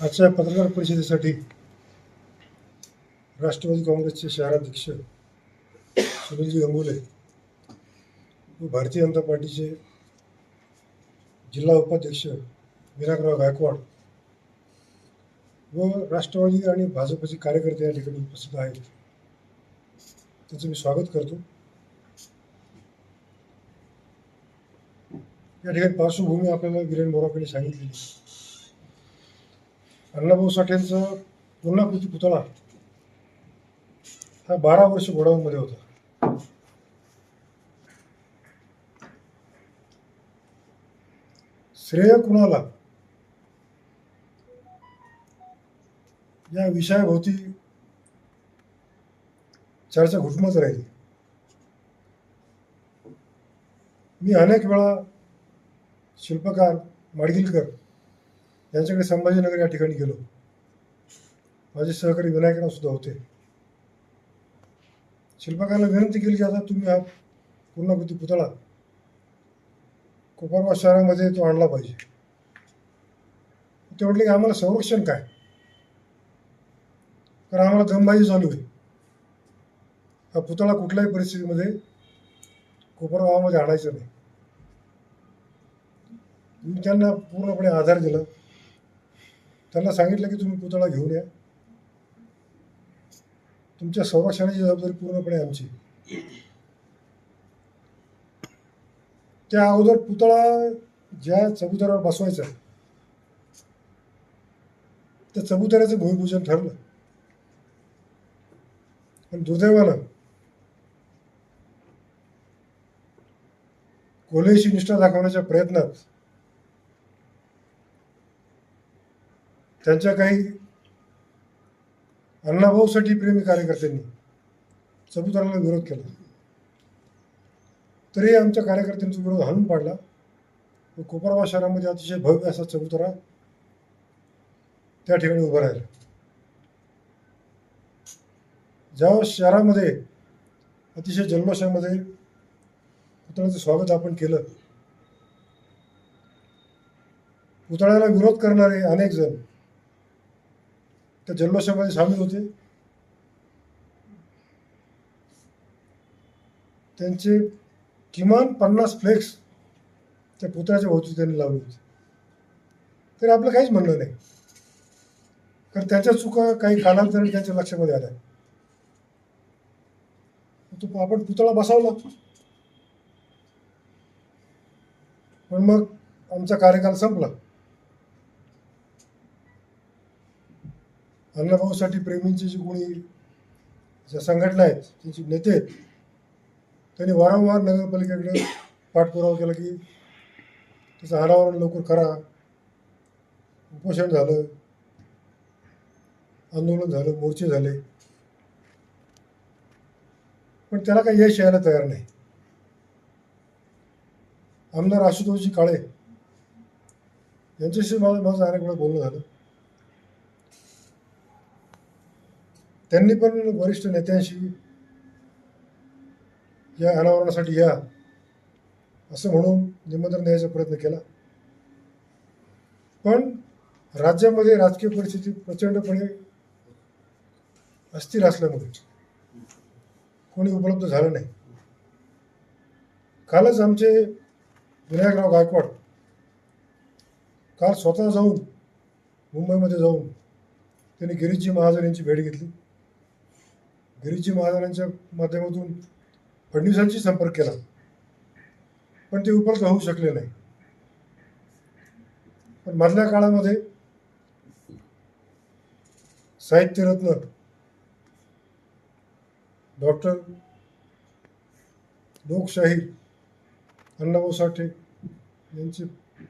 आजच्या पत्रकार परिषदेसाठी राष्ट्रवादी काँग्रेसचे शहराध्यक्ष सुनीलजी गंगुले व भारतीय जनता पार्टीचे जिल्हा उपाध्यक्ष विनायकराव गायकवाड व राष्ट्रवादी आणि भाजपचे कार्यकर्ते या ठिकाणी उपस्थित आहेत. त्याचं मी स्वागत करतो. या ठिकाणी पार्श्वभूमी आपल्याला विरेन बोराकडे सांगितलेली अण्णाभाऊ साठेंचा पूर्णाकृती पुतळा. हा बारा वर्ष गोडाऊनमध्ये होता. श्रेय कुणाला? या विषयाभोवती चर्चा घुटमच राहिली. मी अनेक वेळा शिल्पकार माडगिलकर यांच्याकडे संभाजीनगर या ठिकाणी गेलो. माझे सहकारी विनायकराव सुद्धा होते. शिल्पकारांना विनंती केली की आता तुम्ही हा पूर्णाकृती पुतळा कोपरगाव शहरामध्ये तो आणला पाहिजे. ते म्हटले की आम्हाला संरक्षण काय? तर आम्हाला दमबाजी चालू आहे. हा पुतळा कुठल्याही परिस्थितीमध्ये कोपरगावामध्ये आणायचा नाही. मी त्यांना पूर्णपणे आधार दिला. त्यांना सांगितलं की तुम्ही पुतळा घेऊन या. तुमच्या संरक्षणाची जबाबदारी पूर्णपणे आमची. त्या अगोदर पुतळा ज्या चबुतऱ्यावर बसवायचा त्या चबुतऱ्याचं भूमिपूजन ठरलं. पण दुर्दैवानं कोल्हेशी निष्ठा दाखवण्याच्या प्रयत्नात त्यांच्या काही अण्णाभाऊसाठी प्रेमी कार्यकर्त्यांनी चबुतऱ्याला विरोध केला. तरी आमच्या कार्यकर्त्यांचा विरोध हाणून पाडला. व कोपरगाव शहरामध्ये अतिशय भव्य असा चबुतरा त्या ठिकाणी उभा राहिला. ज्या शहरामध्ये अतिशय जल्लोषामध्ये पुतळ्याचं स्वागत आपण केलं पुतळ्याला विरोध करणारे अनेक जण त्या जल्लोषामध्ये सामील होते. त्यांचे किमान पन्नास फ्लेक्स त्या पुतळ्याच्या भोवती त्यांनी लावले होते. तरी आपलं काहीच म्हणणं नाही. कारण त्याच्या चुका काही कालांतराने त्यांच्या लक्षामध्ये आल्या. तो आपण पुतळा बसवला. पण मग आमचा कार्यकाल संपला. अण्णाभाऊसाठी प्रेमींची जी कोणी ज्या संघटना आहेत त्यांचे नेते आहेत त्यांनी वारंवार नगरपालिकेकडे पाठपुरावा केला की त्याचं अनावरण लवकर करा. उपोषण झालं. आंदोलन झालं मोर्चे झाले. पण त्याला काही यश यायला तयार नाही. आमदार आशुतोषजी काळे यांच्याशी माझं माझं अनेक वेळा बोलणं झालं. त्यांनी पण वरिष्ठ नेत्यांशी या अनावरणासाठी या असं म्हणून निमंत्रण द्यायचा प्रयत्न केला. पण राज्यामध्ये राजकीय परिस्थिती प्रचंडपणे अस्थिर असल्यामुळे कोणी उपलब्ध झालं नाही. कालच आमचे विनायकराव गायकवाड काल स्वतः जाऊन मुंबईमध्ये जाऊन त्यांनी गिरीशजी महाजन यांची भेट घेतली. गिरीजी महाराजांच्या माध्यमातून फडणवीसांशी संपर्क केला. पण ते उपलब्ध होऊ शकले नाही. पण मधल्या काळामध्ये साहित्यरत्न डॉक्टर लोकशाही अण्णाभाऊ साठे यांचे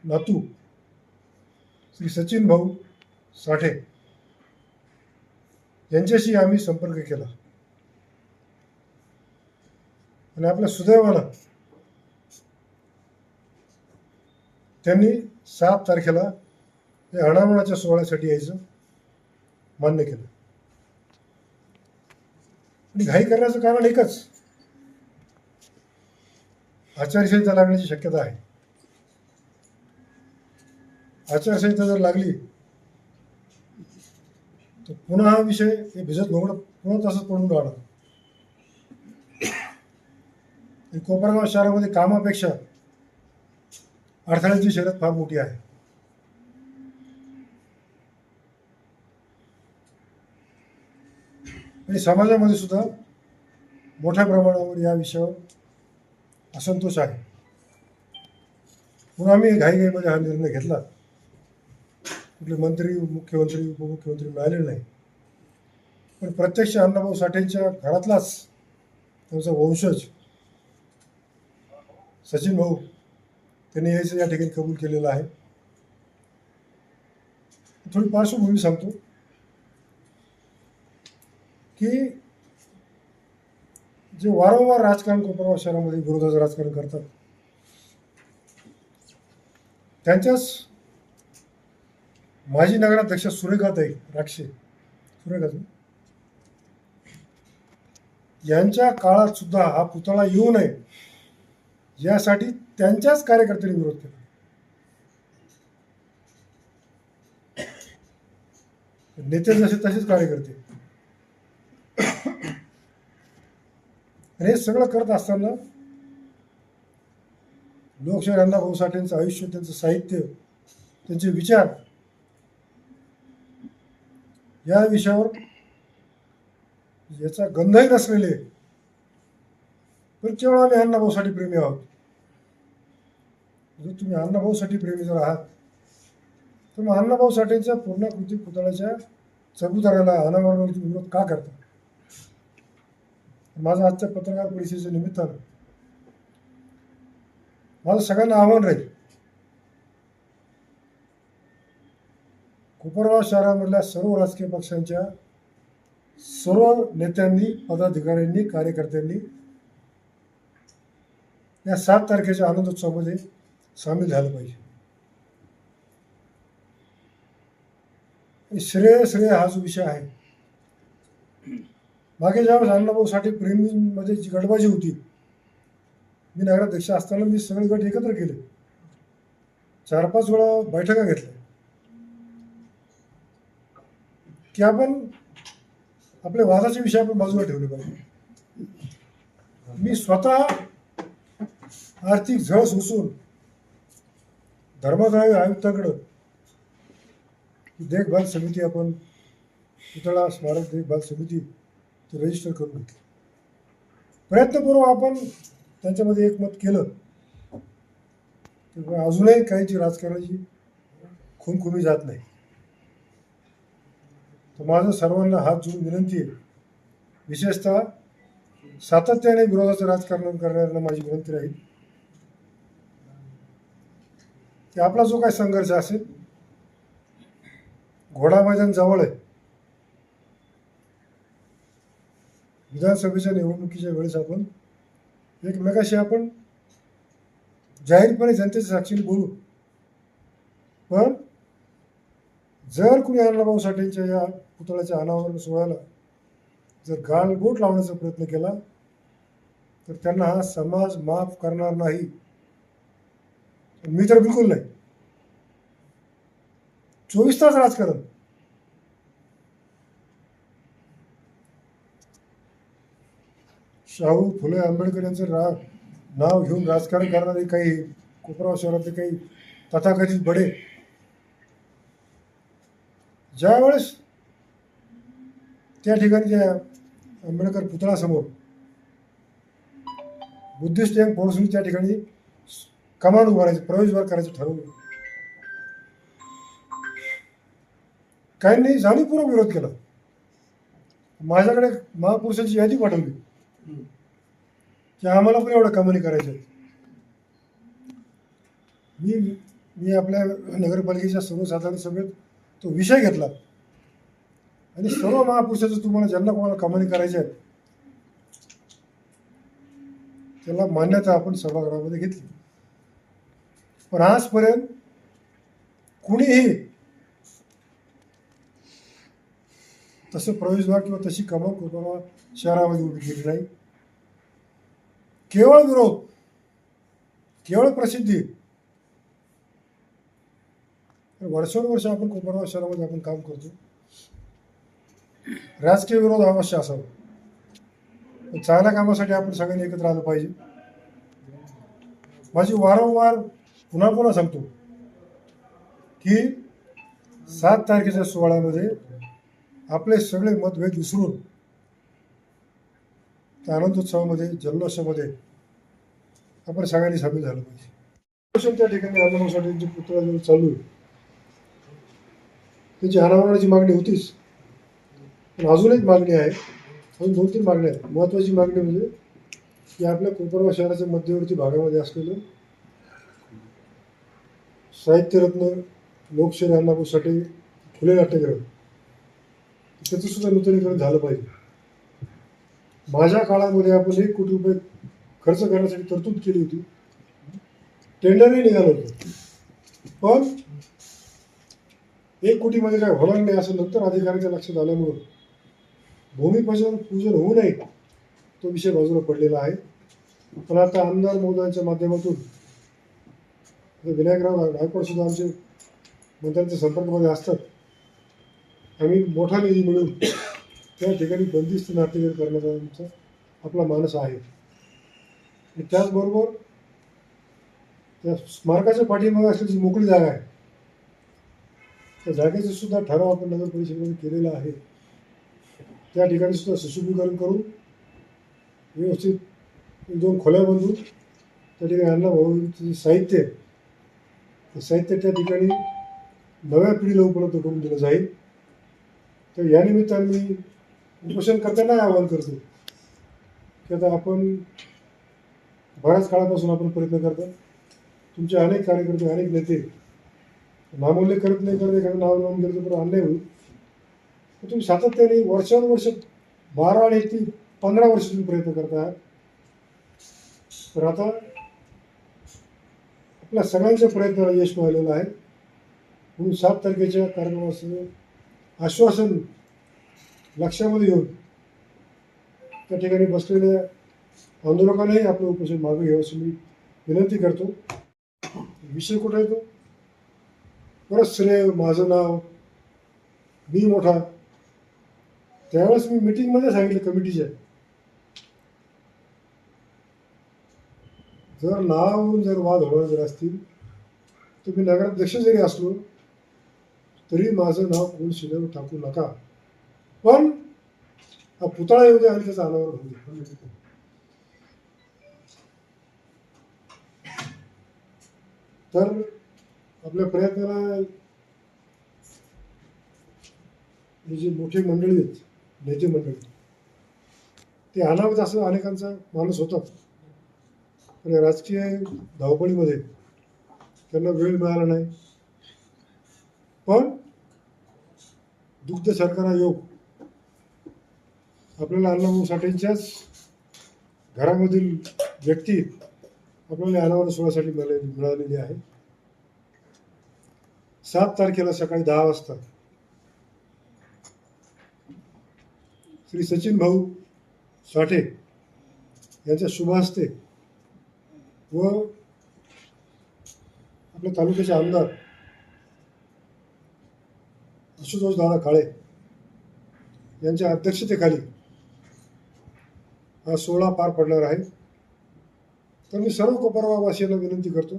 नातू श्री सचिन भाऊ साठे यांच्याशी आम्ही संपर्क केला. आणि आपल्या सुदैवानं त्यांनी सात तारखेला हे अनावरणाच्या सोहळ्यासाठी यायचं मान्य केलं. आणि घाई करण्याचं कारण एकच. आचारसंहिता लागण्याची शक्यता आहे. आचारसंहिता जर लागली तर पुन्हा हा विषय हे भिजत घोंगडं पुन्हा तसंच पडून राहणार आणि कोपरगाव शहरामध्ये कामापेक्षा अडथळ्यांची शर्यत फार मोठी आहे. आणि समाजामध्ये सुद्धा मोठ्या प्रमाणावर या विषयावर असंतोष आहे. म्हणून आम्ही घाईघाईमध्ये हा निर्णय घेतला. कुठले मंत्री मुख्यमंत्री उपमुख्यमंत्री मिळालेले नाही. पण प्रत्यक्ष अण्णाभाऊ साठेंच्या घरातलाच त्यांचा वंशज सचिन भाऊ त्यांनी यायचं या ठिकाणी कबूल केलेलं आहे. थोडी पार्श्वभूमी सांगतो की जे वारंवार राजकारण कोपरगाव शहरामध्ये विरोधाचं राजकारण करतात त्यांच्याच माजी नगराध्यक्ष सुरेखाताई राक्षे सुरेखाताई यांच्या काळात सुद्धा हा पुतळा येऊ नये यासाठी त्यांच्याच कार्यकर्त्यांनी विरोध केला. नेते जसे तसेच कार्यकर्ते. आणि हे सगळं करत असताना लोकशाहीर अण्णाभाऊ साठेंचं आयुष्य त्यांचं साहित्य त्यांचे विचार या विषयावर याचा गंधही नसलेले पण केवळ आम्ही अण्णाभाऊसाठी प्रेमी आहोत. जर तुम्ही अण्णाभाऊसाठी प्रेमी जर आहात तर मग अण्णाभाऊ पूर्ण पूर्णाकृती पुतळ्याच्या चबुताराला अनावरणावरती विरोध का करता? माझं आजच्या पत्रकार परिषदेच्या निमित्तानं माझं सगळ्यांना आव्हान राहील. कोपरगाव शहरामधल्या सर्व राजकीय पक्षांच्या सर्व नेत्यांनी पदाधिकाऱ्यांनी कार्यकर्त्यांनी या सात तारखेच्या आनंदोत्सवामध्ये सामील झालं पाहिजे. श्रेय श्रेय हा जो विषय आहे मागे ज्यावेळेस अण्णाभाऊसाठी प्रेमीमध्ये जी गटबाजी होती मी नगराध्यक्ष असताना मी सगळे गट एकत्र केले. चार पाच वेळा बैठका घेतल्या. की आपण आपल्या वादाचे विषय आपण बाजूला ठेवले पाहिजे. मी स्वतः आर्थिक झळ सोसून धर्मदाय आयुक्ताकडं देखभाल समिती आपण पुतळा स्मारक देखभाल समिती ते रजिस्टर करून घेतली. प्रयत्नपूर्वक आपण त्यांच्यामध्ये एकमत केलं. तर अजूनही काहीची राजकारणाची खुमखुमी जात नाही. तर माझं सर्वांना हात जोडून विनंती आहे. विशेषतः सातत्याने विरोधाचं राजकारण करणाऱ्यांना माझी विनंती राहील. की आपला जो काही संघर्ष असेल घोडा मैदान जवळ आहे. विधानसभेच्या निवडणुकीच्या वेळेस आपण एकमेकाशी आपण जाहीरपणे जनतेच्या साक्षीने बोलू. पण जर कुणी अण्णाभाऊ साठेंच्या या पुतळ्याच्या अनावरण सोहळ्याला जर गालबोट लावण्याचा प्रयत्न केला तर त्यांना हा समाज माफ करणार नाही. मी तर बिलकुल नाही. चोवीस तास राजकारण शाहू फुले आंबेडकर यांचं रा नाव घेऊन राजकारण करणारे काही कोपराव शहरातले काही तथाकथित बडे. ज्यावेळेस त्या ठिकाणी त्या आंबेडकर पुतळासमोर बुद्धिस्ट यंग फोर्सनी त्या ठिकाणी कमांड उभारायचं प्रवेशद्वार करायचं ठरवलं. काहींनी जाणीवपूर्वक विरोध केला. माझ्याकडे महापुरुषांची यादी पाठवली. की आम्हाला पण एवढं कमानी करायचं मी मी आपल्या नगरपालिकेच्या सर्वसाधारण सभेत तो विषय घेतला. आणि सर्व महापुरुषाचं तुम्हाला ज्यांना कोणाला कमानी करायच्या आहेत त्याला मान्यता आपण सभागृहामध्ये घेतली. पण आजपर्यंत कुणीही तसं प्रवेशद्वार किंवा तशी कमान कोणाला शहरामध्ये उभी केली नाही. केवळ विरोध केवळ प्रसिद्धी. वर्षानुवर्ष आपण कोपरगाव शहरामध्ये आपण काम करतो. राजकीय विरोध अवश्य असावा. चांगल्या कामासाठी आपण सगळ्यांनी एकत्र आलं पाहिजे. माझी वारंवार पुन्हा पुन्हा सांगतो की सात तारखेच्या सोहळ्यामध्ये आपले सगळे मतभेद विसरून त्या आनंदोत्सवामध्ये जल्लोषामध्ये आपण सगळ्यांनी सामील झालं पाहिजे. त्या ठिकाणी आंदोलनासाठी पुतळा चालू आहे त्याची मागणी होतीच. पण अजून एक मागणी आहे अजून दोन तीन मागण्या आहेत. महत्त्वाची मागणी म्हणजे की आपल्या कोपरगाव शहराच्या मध्यवर्ती भागामध्ये असलेलं साहित्यरत्न लोकशाही अण्णाभाऊ साठे फुले नाट्यग्रह. त्याचं सुद्धा नूतनीकरण झालं पाहिजे. माझ्या काळामध्ये आपण एक कोटी रुपये खर्च करण्यासाठी तरतूद केली होती. टेंडरही निघालं होतं. पण एक कोटीमध्ये काय होणार नाही असं नंतर अधिकाऱ्यांच्या लक्षात आल्यामुळं भूमिपूजन पूजन होऊ नये तो विषय बाजूला पडलेला आहे. पण आता आमदार महोदयांच्या माध्यमातून विनायकराव गायकवाड सुद्धा आमचे मंत्र्यांच्या संपर्कमध्ये असतात. आम्ही मोठा निधी मिळून त्या ठिकाणी बंदिस्त नाट्यगृह करण्याचा आमचा आपला मानस आहे. आणि त्याचबरोबर त्या स्मारकाच्या पाठीमागे असलेली जी मोकळी जागा आहे त्या जागेचा सुद्धा ठराव आपण नगर परिषदेमध्ये केलेला आहे. त्या ठिकाणी सुद्धा सुशोभीकरण करून व्यवस्थित दोन खोल्या बांधून त्या ठिकाणी अण्णा भाऊचं जे साहित्य ते साहित्य त्या ठिकाणी नव्या पिढीला उपलब्ध करून दिलं जाईल. तर या निमित्ताने मी उपोषणकर्त्यांना आवाहन करतो की आता आपण बऱ्याच काळापासून आपण प्रयत्न करतो. तुमचे अनेक कार्यकर्ते अनेक नेते नामोल्लेख करत नाही करत एखादं नाव नोंद करतो पण अन्याय होईल. तुम्ही सातत्याने वर्षानुवर्ष बारा आणि ती पंधरा वर्ष तुम्ही प्रयत्न करत. आहात तर आता आपल्या सगळ्यांच्या प्रयत्नाला यश मिळालेलं आहे. म्हणून सात तारखेच्या कार्यक्रमाचं आश्वासन लक्षामध्ये घेऊन त्या ठिकाणी बसलेल्या आंदोलकांनाही आपलं उपोषण मागे घ्यावं असं मी विनंती करतो. विषय कुठं येतो परत श्रेय माझं नाव मी मोठा. त्यावेळेस मी मिटिंगमध्ये सांगितलं कमिटीच्या. जर नावावरून जर वाद होणार जर असतील तर मी नगराध्यक्ष जरी असलो तरी माझं नाव कोण शिलेवर टाकू नका. पण हा पुतळा येऊ दे आणि त्याचा अनावर होऊ दे. तर आपल्या प्रयत्नाला ही जी मोठी मंडळी आहेत नेते मंडळी ते अनावत असं अनेकांचा माणूस होता. पण राजकीय धावपळीमध्ये त्यांना वेळ मिळाला नाही. पण दुग्ध सरकारा योग आपल्याला अण्णाभाऊ साठेंच्याच घरामधील व्यक्ती आपल्याला अनावरण सोहळ्यासाठी मिळाले मिळालेली आहे. सात तारखेला सकाळी दहा वाजता श्री सचिन भाऊ साठे यांच्या शुभास्ते व आपल्या तालुक्याचे आमदार आशुतोष दादा काळे यांच्या अध्यक्षतेखाली हा सोहळा पार पडणार आहे. तर मी सर्व कोपरगाववासियांना विनंती करतो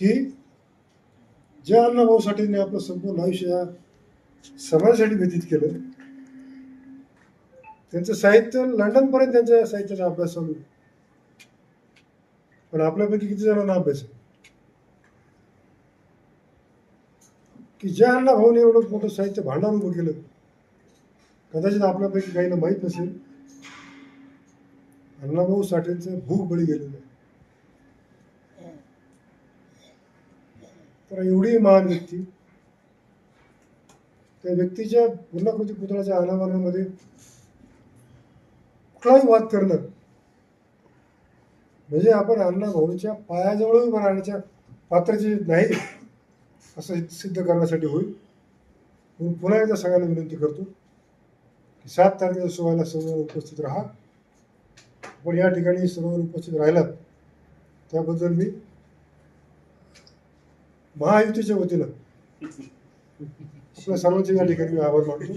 की ज्या अण्णाभाऊ साठेंनी आपलं संपूर्ण आयुष्य या समाजासाठी व्यतीत केलं. त्यांचं साहित्य लंडनपर्यंत त्यांच्या साहित्याचा अभ्यास चालू पण आपल्यापैकी किती जणांना अभ्यास आहे? की ज्या अण्णा भाऊने एवढं मोठं साहित्य भांडार उभं केलं कदाचित आपल्यापैकी काहींना माहीत नसेल अण्णाभाऊ साठेंचं भूक बळी गेलेलं आहे. तर एवढी महान व्यक्ती त्या व्यक्तीच्या पूर्णाकृती पुतळ्याच्या अनावरणामध्ये कुठलाही वाद करणं म्हणजे आपण अण्णा भाऊच्या पायाजवळ उभं राहण्याच्या पात्राचे नाही. असं सिद्ध करण्यासाठी होईल. म्हणून पुन्हा एकदा सगळ्यांना विनंती करतो की सात तारखेच्या सोहळ्याला सर्व उपस्थित राहा. पण या ठिकाणी सर्व उपस्थित राहिलात त्याबद्दल मी महायुतीच्या वतीनं आपल्या सर्वांचे या ठिकाणी मी आभार मानतो.